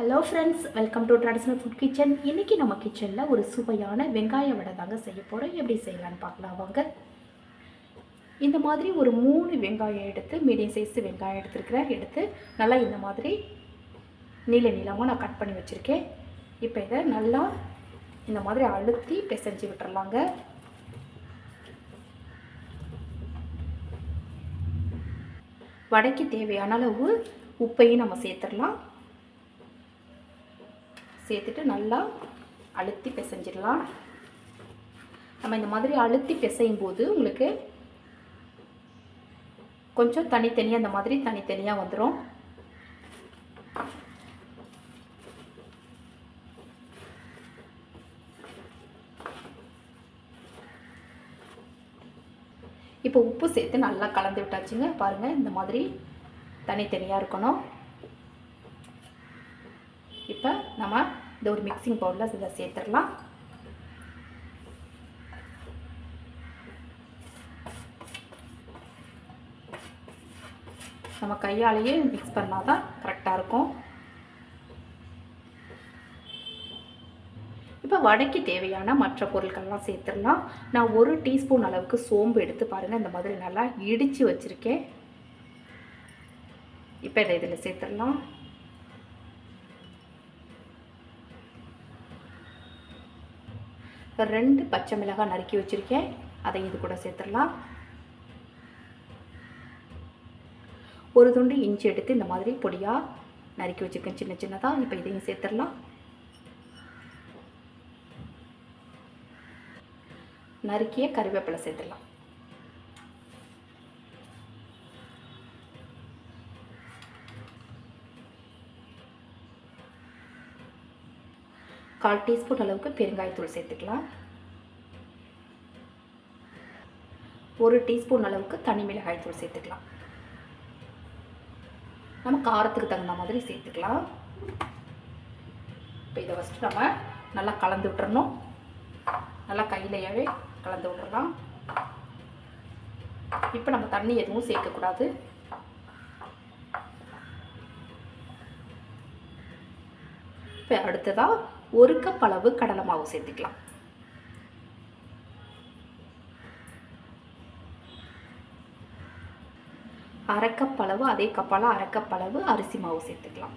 Hello friends welcome to traditional food kitchen இன்றைக்கி நம்ம கிச்சனில் ஒரு சுவையான வெங்காய வடை தாங்க செய்ய போகிறோம் எப்படி செய்யலான்னு பார்க்கலாம் வாங்க. இந்த மாதிரி ஒரு மூணு வெங்காயம் எடுத்து மீடியம் சைஸ் வெங்காயம் எடுத்துருக்கிறேன். எடுத்து நல்லா இந்த மாதிரி நீள நீளமாக நான் கட் பண்ணி வச்சுருக்கேன். இப்போ இதை நல்லா இந்த மாதிரி அழுத்தி பிசைஞ்சு விட்டுறலாங்க. வடைக்கு தேவையான அளவு உப்பையும் நம்ம சேர்த்துடலாம். சேர்த்துட்டு நல்லா அழுத்தி பிசைஞ்சிடலாம். நம்ம இந்த மாதிரி அழுத்தி பிசையும் போது உங்களுக்கு கொஞ்சம் தனித்தனியாக இந்த மாதிரி தனித்தனியாக வந்துடும் இப்போ உப்பு சேர்த்து நல்லா கலந்து விட்டாச்சுங்க. பாருங்கள் இந்த மாதிரி தனித்தனியாக இருக்கணும். இப்போ நம்ம இந்த ஒரு மிக்சிங் பவுலில் இதை சேர்த்துடலாம். நம்ம கையாலேயே மிக்ஸ் பண்ணால் தான் கரெக்டாக இருக்கும். இப்போ வடைக்கு தேவையான மற்ற பொருட்கள்லாம் சேர்த்துடலாம். நான் ஒரு டீஸ்பூன் அளவுக்கு சோம்பு எடுத்து பாருங்கள் இந்த மாதிரி நல்லா இடித்து வச்சுருக்கேன். இப்போ இதை இதில் சேர்த்துடலாம். ரெண்டு பச்சை மிளகாய் நறுக்கி வச்சுருக்கேன். அதை இது கூட சேர்த்துடலாம். ஒரு துண்டு இஞ்சி எடுத்து இந்த மாதிரி பொடியாக நறுக்கி வச்சுருக்கேன். சின்ன சின்னதாக இப்போ இதையும் சேர்த்துடலாம். நறுக்கிய கருவேப்பிலை சேர்த்துடலாம். கால் டீஸ்பூன் அளவுக்கு பெருங்காயத்தூள் சேர்த்துக்கலாம். ஒரு டீஸ்பூன் அளவுக்கு தனி மிளகாய் தூள் சேர்த்துக்கலாம். நம்ம காரத்துக்கு தகுந்த மாதிரி சேர்த்துக்கலாம். இப்போ இதை ஃபஸ்ட்டு நம்ம நல்லா கலந்து விட்டுறணும். நல்லா கையிலையாகவே கலந்து விட்டுறலாம். இப்போ நம்ம தண்ணி எதுவும் சேர்க்கக்கூடாது. இப்போ அடுத்ததாக ஒரு கப் அளவு கடலை மாவு சேர்த்துக்கலாம். அரைக்கப் அளவு அதே கப்பால் அரைக்கப் அளவு அரிசி மாவு சேர்த்துக்கலாம்.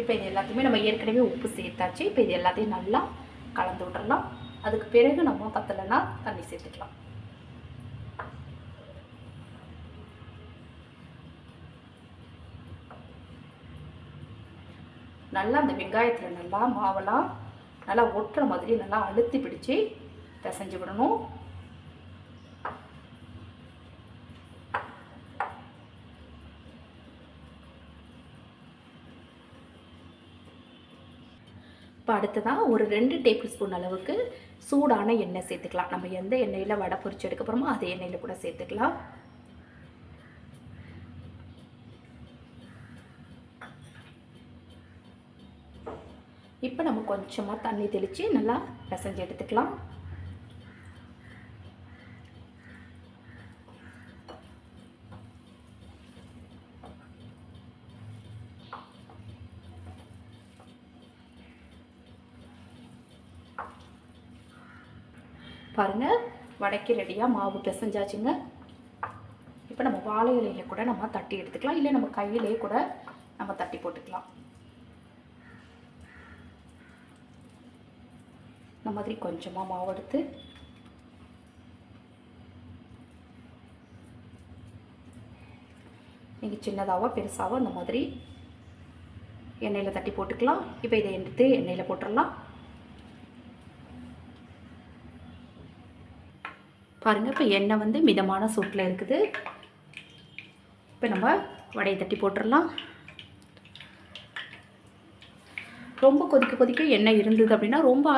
இப்போ இது எல்லாத்தையுமே நம்ம ஏற்கனவே உப்பு சேர்த்தாச்சு. இப்போ இது எல்லாத்தையும் நல்லா கலந்து விட்றலாம் அதுக்கு பிறகு நம்ம பத்தலைன்னா தண்ணி சேர்த்துக்கலாம். நல்லா அந்த வெங்காயத்தில் நல்லா மாவெல்லாம் நல்லா ஒட்டுற மாதிரி நல்லா அழுத்தி பிடிச்சி பிசைஞ்சு விடணும். இப்போ அடுத்ததாக ஒரு ரெண்டு டேபிள் ஸ்பூன் அளவுக்கு சூடான எண்ணெய் சேர்த்துக்கலாம். நம்ம எந்த எண்ணெயில் வடை பொரிச்சு எடுக்க போகிறோமோ அதே எண்ணெயில் கூட சேர்த்துக்கலாம். இப்போ நம்ம கொஞ்சமாக தண்ணி தெளித்து நல்லா பிசைஞ்சு எடுத்துக்கலாம். பாருங்கள் வடைக்கு ரெடியாக மாவு பிசைஞ்சாச்சுங்க. இப்போ நம்ம வாழை இலையில கூட நம்ம தட்டி எடுத்துக்கலாம். இல்லை நம்ம கையிலே கூட நம்ம தட்டி போட்டுக்கலாம். இந்த மாதிரி கொஞ்சமாக மாவு எடுத்து நீங்கள் சின்னதாகவோ பெருசாகவோ இந்த மாதிரி எண்ணெயில் தட்டி போட்டுக்கலாம். இப்போ இதை எடுத்து எண்ணெயில் போட்டுடலாம். பாருங்கள் இப்போ எண்ணெய் வந்து மிதமான சூட்டில் இருக்குது. இப்போ நம்ம வடையை தட்டி போட்டுடலாம். ரொம்ப கொதிக்க கொதிக்க எண்ணெய் இருந்தது அப்படின்னா ரொம்ப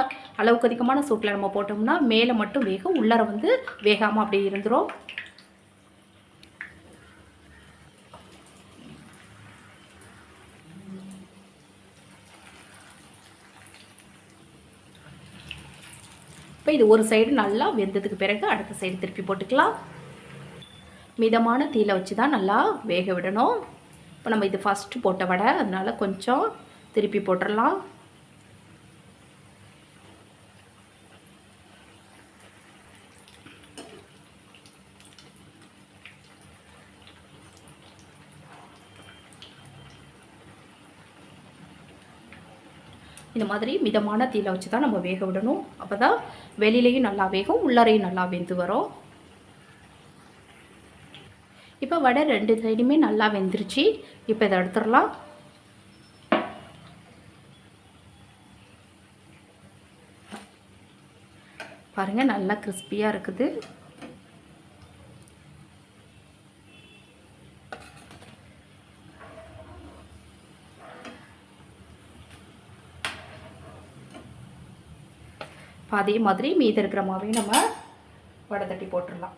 அளவுக்கு அதிகமான சூட்டில் நம்ம போட்டோம்னா மேலே மட்டும் வேகும் உள்ளர வந்து வேகாமல் அப்படியே இருந்துடும் இப்போ இது ஒரு சைடு நல்லா வெந்ததுக்கு பிறகு அடுத்த சைடு திருப்பி போட்டுக்கலாம். மிதமான தீயில வச்சு தான் நல்லா வேக விடணும். இப்போ நம்ம இது ஃபஸ்ட்டு போட்ட வடை அதனால் கொஞ்சம் திருப்பி போட்டுடலாம் இந்த மாதிரி மிதமான தீயில வச்சு தான் நம்ம வேக விடணும். அப்போ தான் வெளியிலையும் நல்லா வேகும் உள்ளாரையும் நல்லா வெந்து வரும். இப்போ வடை ரெண்டு சைடுமே நல்லா வெந்துருச்சு. இப்போ இதை எடுத்துடலாம். பாருங்கள் நல்லா கிறிஸ்பியாக இருக்குது. இப்போ அதே மாதிரி மீதி இருக்கிற மாவையும் நம்ம வடை தட்டி போட்டுடலாம்.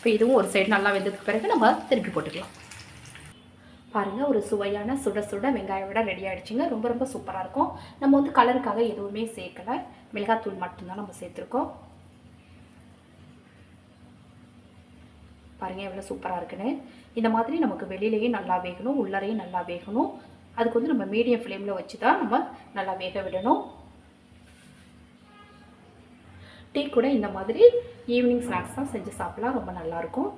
இப்போ இதுவும் ஒரு சைடு நல்லா வெந்ததுக்கு பிறகு நம்ம திருப்பி போட்டுக்கலாம். பாருங்கள் ஒரு சுவையான சுட சுட வெங்காய விட ரெடி ஆகிடுச்சிங்க ரொம்ப ரொம்ப சூப்பராக இருக்கும். நம்ம வந்து கலருக்காக எதுவுமே சேர்க்கலை. மிளகாத்தூள் மட்டும்தான் நம்ம சேர்த்துருக்கோம். பாருங்கள் எவ்வளோ சூப்பராக இருக்குன்னு. இந்த மாதிரி நமக்கு வெளியிலையும் நல்லா வேகணும் உள்ளரையும் நல்லா வேகணும். அதுக்கு வந்து நம்ம மீடியம் ஃப்ளேமில் வச்சு தான் நம்ம நல்லா வேக விடணும். டீ கூட இந்த மாதிரி ஈவினிங் ஸ்நாக்ஸ் தான் செஞ்சு சாப்பிட்லாம். ரொம்ப நல்லாயிருக்கும்.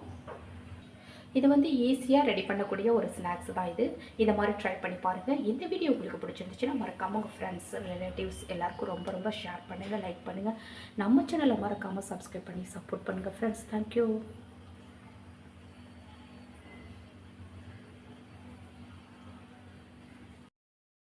இது வந்து ஈஸியாக ரெடி பண்ணக்கூடிய ஒரு ஸ்நாக்ஸ் தான் இது. இதை மாதிரி ட்ரை பண்ணி பாருங்கள் இந்த வீடியோ உங்களுக்கு பிடிச்சிருந்துச்சுன்னா மறக்காமல் உங்கள் ஃப்ரெண்ட்ஸ் ரிலேட்டிவ்ஸ் எல்லாருக்கும் ரொம்ப ரொம்ப ஷேர் பண்ணுங்கள் லைக் பண்ணுங்கள் நம்ம சேனலை மறக்காமல் சப்ஸ்கிரைப் பண்ணி சப்போர்ட் பண்ணுங்கள் ஃப்ரெண்ட்ஸ் தேங்க்யூ